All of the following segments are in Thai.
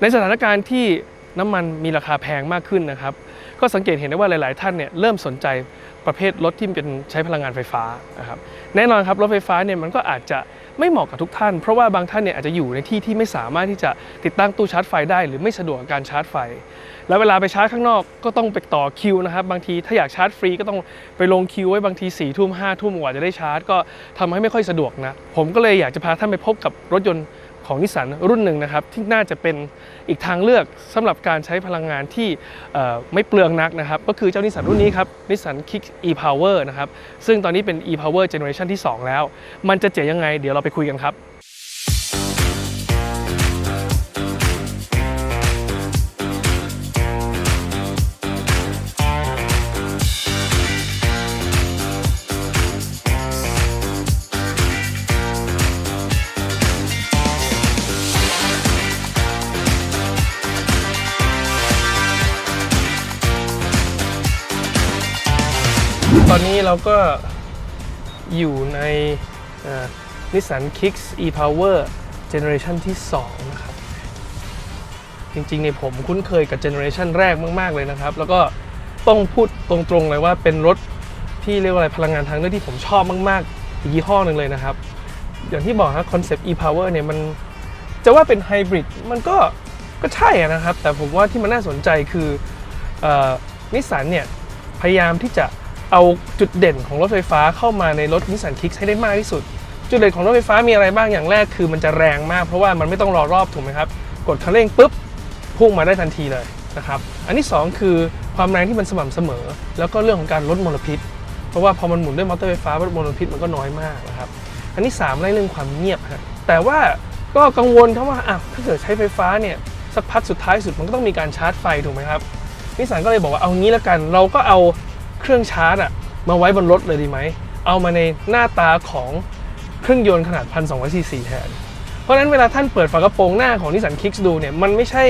ในสถานการณ์ที่น้ำมันมีราคาแพงมากขึ้นนะครับ ก็สังเกตเห็นได้ว่าหลาย ๆ ท่านเนี่ยเริ่มสนใจประเภทรถที่เป็นใช้พลังงานไฟฟ้านะครับแน่นอนครับรถไฟฟ้าเนี่ยมันก็อาจจะไม่เหมาะกับทุกท่าน เพราะว่าบางท่านเนี่ยอาจจะอยู่ในที่ที่ไม่สามารถที่จะติดตั้งตู้ชาร์จไฟได้ หรือไม่สะดวกกับการชาร์จไฟ แล้วเวลาไปชาร์จข้างนอกก็ต้องไปต่อคิวนะครับบางทีถ้าอยากชาร์จฟรีก็ต้องไปลงคิวไว้บางที4ี่ทุ่มห้าทุ่มกว่าจะได้ชาร์จ ก็ทำให้ไม่ค่อยสะดวกนะผมก็เลยอยากจะพาท่านไปพบกับรถยนต์ ของนิสสันรุ่นหนึ่งนะครับ ที่น่าจะเป็นอีกทางเลือกสำหรับการใช้พลังงานที่ไม่เปลืองนักนะครับ ก็คือเจ้านิสสันรุ่นนี้ครับนิสสันคิก e-Power นะครับ ซึ่งตอนนี้เป็น e-Power Generation ที่ 2 แล้ว มันจะเจ๋งยังไง เดี๋ยวเราไปคุยกันครับ เราก็อยู่ในนิสสัน Kicks e-Power Generation ที่ 2 นะครับ จริงๆเนี่ยผมคุ้นเคยกับเจเนอเรชันแรกมากๆเลยนะครับ แล้วก็ต้องพูดตรงๆเลยว่าเป็นรถที่เรียกว่าอะไรพลังงานทางเลือกที่ผมชอบมากๆ อีกยี่ห้อหนึ่งเลยนะครับ อย่างที่บอกครับคอนเซปต์ e-power เนี่ยมันจะว่าเป็นไฮบริดมันก็ก็ใช่นะครับ แต่ผมว่าที่มันน่าสนใจคือนิสสันเนี่ยพยายามที่จะ เอาจุดเด่นของรถไฟฟ้าเข้ามาในรถนิสสันคิกให้ได้มากที่สุด จุดเด่นของรถไฟฟ้ามีอะไรบ้างอย่างแรกคือมันจะแรงมากเพราะว่ามันไม่ต้องรอรอบถูกไหมครับ กดคันเร่งปุ๊บพุ่งมาได้ทันทีเลยนะครับอันที่ 2 คือความแรงที่มันสม่ำเสมอ แล้วก็เรื่องของการลดมลพิษ เพราะว่าพอมันหมุนด้วยมอเตอร์ไฟฟ้ามลพิษมันก็น้อยมากนะครับอันที่3ไล่เรื่องความเงียบฮะแต่ว่าก็กังวลครับว่าอะถ้าเกิดใช้ไฟฟ้าเนี่ยสักพักสุดท้ายสุดมันก็ต้องมีการชาร์จไฟถูกไหมครับนิสสันก็เลยบอกว่าเอางี้แล้วกัน เราก็เอา เครื่องชาร์จอะมาไว้บนรถเลยดีไหม เอามาในหน้าตาของเครื่องยนต์ขนาด 1,200ซีซีแทน เพราะนั้นเวลาท่านเปิดฝากระโปรงหน้าของนิสสันคิกส์ดูเนี่ยมันไม่ใช่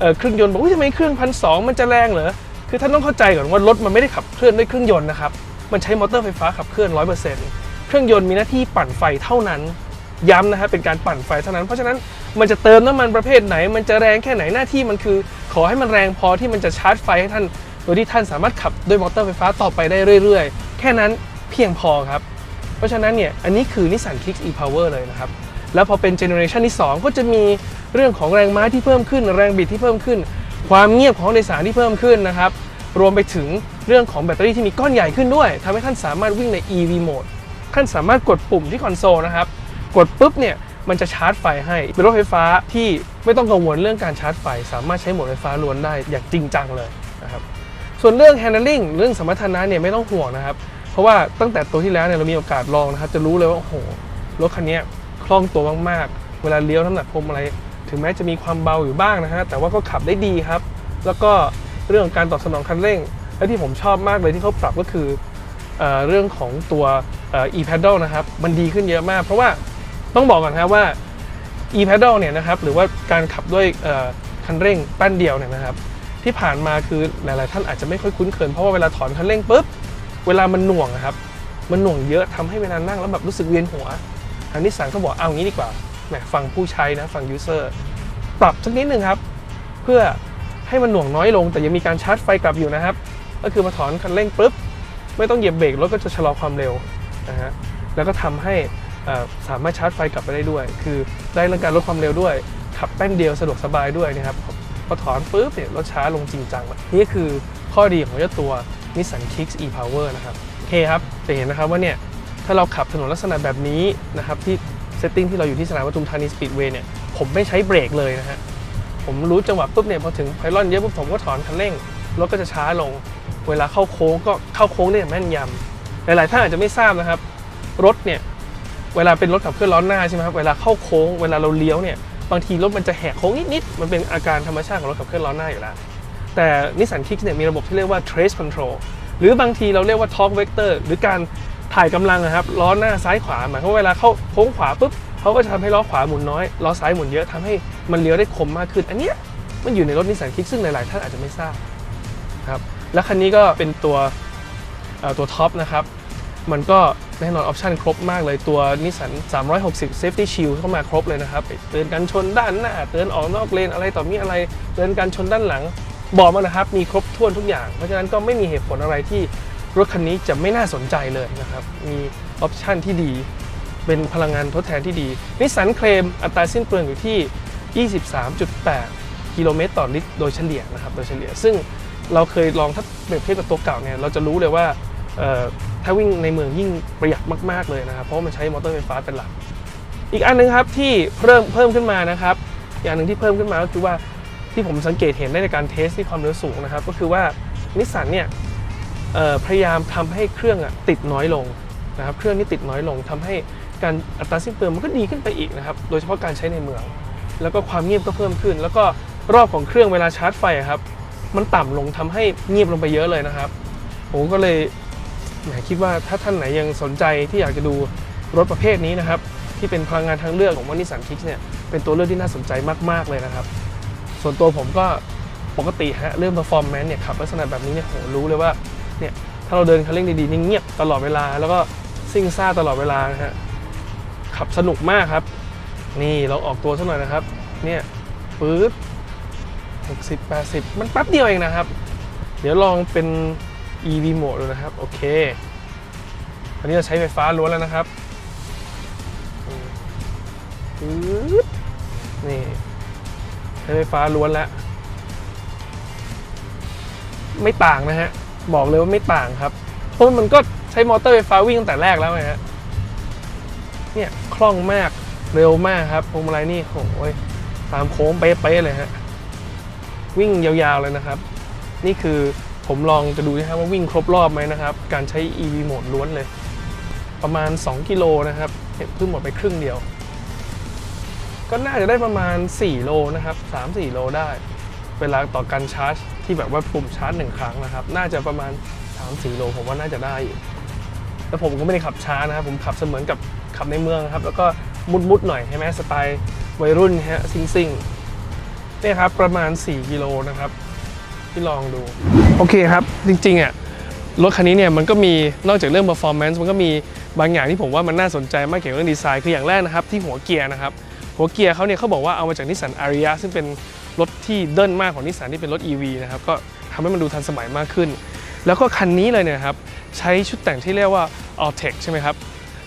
เเครื่องยนต์บอกว่าทำไมเครื่องพันสมันจะแรงเหรอ คือท่านต้องเข้าใจก่อนว่ารถมันไม่ได้ขับเคลื่อนด้วยเครื่องยนต์นะครับ มันใช้มอเตอร์ไฟฟ้าขับเคลื่อน 100%เครื่องยนต์มีหน้าที่ปั่นไฟเท่านั้น ย้ำนะฮะเป็นการปั่นไฟเท่านั้น เพราะฉะนั้นมันจะเติมน้ำมันประเภทไหน มันจะแรงแค่ไหนหน้าที่มันคือ ขอให้มันแรงพอที่มันจะชาร์จไฟให้ท่าน โดยที่ท่านสามารถขับด้วยมอเตอร์ไฟฟ้าต่อไปได้เรื่อยๆ แค่นั้นเพียงพอครับ เพราะฉะนั้นเนี่ยอันนี้คือ Nissan Kicks e-Power เลยนะครับ แล้วพอเป็นเจเนอเรชันที่ 2 ก็จะมีเรื่องของแรงม้าที่เพิ่มขึ้น แรงบิดที่เพิ่มขึ้น ความเงียบของโดยสารที่เพิ่มขึ้นนะครับรวมไปถึงเรื่องของแบตเตอรี่ที่มีก้อนใหญ่ขึ้นด้วยทำให้ท่านสามารถวิ่งใน EV mode ท่านสามารถกดปุ่มที่คอนโซลนะครับ กดปุ๊บเนี่ยมันจะชาร์จไฟให้เป็นรถไฟฟ้าที่ไม่ต้องกังวลเรื่องการชาร์จไฟ สามารถใช้โหมดไฟฟ้าล้วนได้อย่างจริงจังเลย ส่วนเรื่อง handling เรื่องสมรรถนะเนี่ยไม่ต้องห่วงนะครับ เพราะว่าตั้งแต่ตัวที่แล้วเนี่ยเรามีโอกาสลองนะครับ จะรู้เลยว่าโอ้โหรถคันนี้คล่องตัวมากๆ เวลาเลี้ยวน้ำหนักพวงมาลัยถึงแม้จะมีความเบาอยู่บ้างนะฮะแต่ว่าก็ขับได้ดีครับ แล้วก็เรื่องของการตอบสนองคันเร่ง และที่ผมชอบมากเลยที่เขาปรับก็คือเอเรื่องของตัว e-pedal นะครับ มันดีขึ้นเยอะมาก เพราะว่าต้องบอกก่อนครับว่า e-pedal เนี่ยนะครับหรือว่าการขับด้วยคันเร่งแป้นเดียวเนี่ยนะครับ ที่ผ่านมาคือหลายๆท่านอาจจะไม่ค่อยคุ้นเคยเพราะว่าเวลาถอนคันเร่งปุ๊บเวลามันหน่วงครับมันหน่วงเยอะทำให้เวลานั่งแล้วแบบรู้สึกเวียนหัวทางนิสสันก็บอกเอางี้ดีกว่าแหมฟังผู้ใช้นะฟังยูเซอร์ปรับสักนิดนึงครับ เพื่อให้มันหน่วงน้อยลง แต่ยังมีการชาร์จไฟกลับอยู่นะครับ ก็คือมาถอนคันเร่งปุ๊บไม่ต้องเหยียบเบรกรถก็จะชะลอความเร็วนะฮะแล้วก็ทำให้อ่อสามารถชาร์จไฟกลับไปได้ด้วย คือได้เรื่องการลดความเร็วด้วย ขับแป้นเดียวสะดวกสบายด้วยนะครับ พอถอนปุ๊บเนี่ยรถช้าลงจริงจังนี่คือข้อดีของเจ้าตัว Nissan Kicks e-Power นะครับโอเคครับจะเห็นนะครับว่าเนี่ยถ้าเราขับถนนลักษณะแบบนี้นะครับที่เซตติ้งที่เราอยู่ที่สนามปทุมธานีสปีดเวย์เนี่ยผมไม่ใช้เบรกเลยนะฮะผมรู้จังหวะปุ๊บเนี่ยพอถึงไพลอนเยอะปุ๊บผมก็ถอนคันเร่งรถก็จะช้าลง เวลาเข้าโค้งก็เข้าโค้งได้อย่างแม่นยำหลายๆท่านอาจจะไม่ทราบนะครับ รถเนี่ยเวลาเป็นรถขับเคลื่อนล้อหน้าใช่ไหมครับเวลาเข้าโค้งเวลาเราเลี้ยวเนี่ย บางทีรถมันจะแหกโค้งนิดๆมันเป็นอาการธรรมชาติของรถขับเคลื่อนล้อหน้าอยู่แล้ว แต่นิสสันคิกเนี่ยมีระบบที่เรียกว่า trace control หรือบางทีเราเรียกว่า torque vector หรือการถ่ายกำลังนะครับล้อหน้าซ้ายขวาหมายความว่าเวลาเข้าโค้งขวาปุ๊บเขาก็จะทำให้ล้อขวาหมุนน้อยล้อซ้ายหมุนเยอะทำให้มันเลี้ยวได้คมมากขึ้น อันเนี้ยมันอยู่ในรถนิสสันคิกซึ่งหลาย ๆ ท่านอาจจะไม่ทราบครับและคันนี้ก็เป็นตัวตัวท็อปนะครับ มันก็ แน่นอนออปชันครบมากเลยตัวนิสสัน360 Safety Shield เข้ามาครบเลยนะครับเตือนกันชนด้านหน้าเตือนออกนอกเลนอะไรต่อมีอะไรเตือนกันชนด้านหลัง บอกมานะครับมีครบถ้วนทุกอย่าง เพราะฉะนั้นก็ไม่มีเหตุผลอะไรที่รถคันนี้จะไม่น่าสนใจเลยนะครับมีออปชันที่ดีเป็นพลังงานทดแทนที่ดีนิสสันเคลมอัตราสิ้นเปลืองอยู่ที่ 23.8 กิโลเมตรต่อลิตรโดยเฉลี่ยนะครับโดยเฉลี่ยซึ่งเราเคยลองถ้าเปรียบเทียบกับตัวเก่าเนี่ยเราจะรู้เลยว่า ถ้าวิ่งในเมืองยิ่งประหยัดมากๆเลยนะครับ เพราะมันใช้มอเตอร์ไฟฟ้าเป็นหลัก อีกอันหนึงครับที่เพิ่มเพิ่มขึ้นมานะครับอย่างหนึ่งที่เพิ่มขึ้นมาก็คือว่าที่ผมสังเกตเห็นได้ในการเทสที่ความเร็วสูงนะครับ ก็คือว่านิสสันเนี่ยพยายามทำให้เครื่องอะติดน้อยลงนะครับ เครื่องนี้ติดน้อยลงทำให้การอัตราสิ้นเปลืองมันก็ดีขึ้นไปอีกนะครับ โดยเฉพาะการใช้ในเมือง แล้วก็ความเงียบก็เพิ่มขึ้น แล้วก็รอบของเครื่องเวลาชาร์จไฟครับ มันต่ำลงทำให้เงียบลงไปเยอะเลยนะครับ ผมก็เลย คิดว่าถ้าท่านไหนยังสนใจที่อยากจะดูรถประเภทนี้นะครับ ที่เป็นพลังงานทางเลือกของวันนิสันคิกเนี่ยเป็นตัวเลือกที่น่าสนใจมากๆเลยนะครับ ส่วนตัวผมก็ปกติฮะเรื่อง performance เนี่ยขับลักษณะแบบนี้เนี่ยโหรู้เลยว่าเนี่ยถ้าเราเดินคันเร่งดีดีเงียบตลอดเวลา แล้วก็ซิ่งซ่าตลอดเวลานะฮะขับสนุกมากครับ นี่เราออกตัวสักหน่อยนะครับเนี่ยปื๊ด60 80 มันแป๊บเดียวเองนะครับ เดี๋ยวลองเป็น EV mode ดูนะครับ โอเคอันนี้เราใช้ไฟฟ้าล้วนแล้วนะครับนี่ใช้ไฟฟ้าล้วนแล้ว ไม่ต่างนะฮะ บอกเลยว่าไม่ต่างครับ เพราะมันก็ใช้มอเตอร์ไฟฟ้าวิ่งตั้งแต่แรกแล้วไงฮะเนี่ยคล่องมากเร็วมากครับพวงมาลัยนี่โอ้ยตามโค้งเป๊ะๆเลยฮะวิ่งยาวๆเลยนะครับ นี่คือ ผมลองจะดูนะครับว่าวิ่งครบรอบไหมนะครับ การใช้ EV โหมดล้วนเลย ประมาณ 2 กิโลนะครับเพิ่งหมดไปครึ่งเดียว ก็น่าจะได้ประมาณ 4 โลนะครับ 3-4 โลได้ เวลาต่อการชาร์จ ที่แบบว่าปุ่มชาร์จหนึ่งครั้งนะครับ น่าจะประมาณ 3-4 โล ผมว่าน่าจะได้อยู่แล้วผมก็ไม่ได้ขับช้านะครับ ผมขับเสมือนกับขับในเมืองครับ แล้วก็มุดๆหน่อยใช่ไหมสไตล์วัยรุ่นฮะซิงซิงๆเนี่ยครับประมาณ 4 กิโลนะครับ ที่ลองดู โอเคครับ จริงๆอะรถคันนี้เนี่ยมันก็มีนอกจากเรื่อง performance มันก็มีบางอย่างที่ผมว่ามันน่าสนใจมากเกี่ยวกับเรื่องดีไซน์คืออย่างแรกนะครับที่หัวเกียร์นะครับหัวเกียร์เขาเนี่ยเขาบอกว่าเอามาจากนิสสันอาริยซึ่งเป็นรถที่เดินมากของนิสสันที่เป็นรถ EV นะครับก็ทำให้มันดูทันสมัยมากขึ้น แล้วก็คันนี้เลยเนี่ยครับใช้ชุดแต่งที่เรียกว่า All Tech ใช่ไหมครับ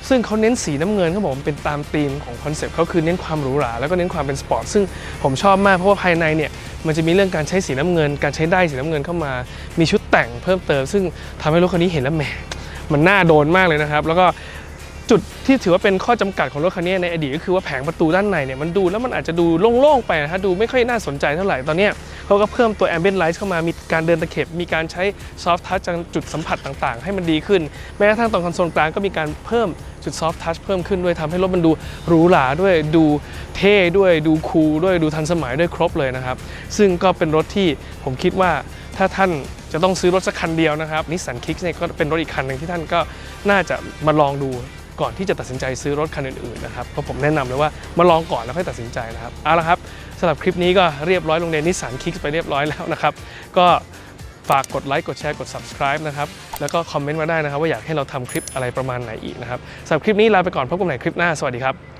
ซึ่งเขาเน้นสีน้ำเงินเขาบอกเป็นตามธีมของคอนเซปต์เขาคือเน้นความหรูหราแล้วก็เน้นความเป็นสปอร์ตซึ่งผมชอบมากเพราะว่าภายในเนี่ยมันจะมีเรื่องการใช้สีน้ำเงิน การใช้ได้สีน้ำเงินเข้ามา มีชุดแต่งเพิ่มเติม ซึ่งทำให้รถคันนี้เห็นแล้วแหมมันน่าโดนมากเลยนะครับ แล้วก็ จุดที่ถือว่าเป็นข้อจำกัดของรถคันนี้ในอดีตก็คือว่าแผงประตูด้านในเนี่ยมันดูแล้วมันอาจจะดูโล่งๆไปนะฮะดูไม่ค่อยน่าสนใจเท่าไหร่ตอนนี้เขาก็เพิ่มตัว ambient light เข้ามามีการเดินตะเข็บ มีการใช้ soft touch จุดสัมผัสต่างๆ ให้มันดีขึ้น แม้กระทั่งตรงคอนโซลกลางก็มีการเพิ่มจุด soft touch เพิ่มขึ้นด้วยทำให้รถมันดูหรูหราด้วยดูเท่ด้วยดูคูลด้วยดูทันสมัยด้วยครบเลยนะครับ ซึ่งก็เป็นรถที่ผมคิดว่าถ้าท่านจะต้องซื้อรถสักคันเดียวนะครับนิสสันคิกเนี่ยก็เป็นรถอีกคันหนึ่งที่ท่านก็น่าจะมาลองดู ก่อนที่จะตัดสินใจซื้อรถคันอื่นๆนะครับเพราะผมแนะนำเลยว่ามาลองก่อนแล้วค่อยตัดสินใจนะครับเอาละครับสำหรับคลิปนี้ก็เรียบร้อยลงในนิสสันคิกไปเรียบร้อยแล้วนะครับก็ฝากกดไลค์กดแชร์กด subscribe นะครับ แล้วก็คอมเมนต์มาได้นะครับ ว่าอยากให้เราทำคลิปอะไรประมาณไหนอีกนะครับสำหรับคลิปนี้ลาไปก่อนพบกันใหม่คลิปหน้า สวัสดีครับ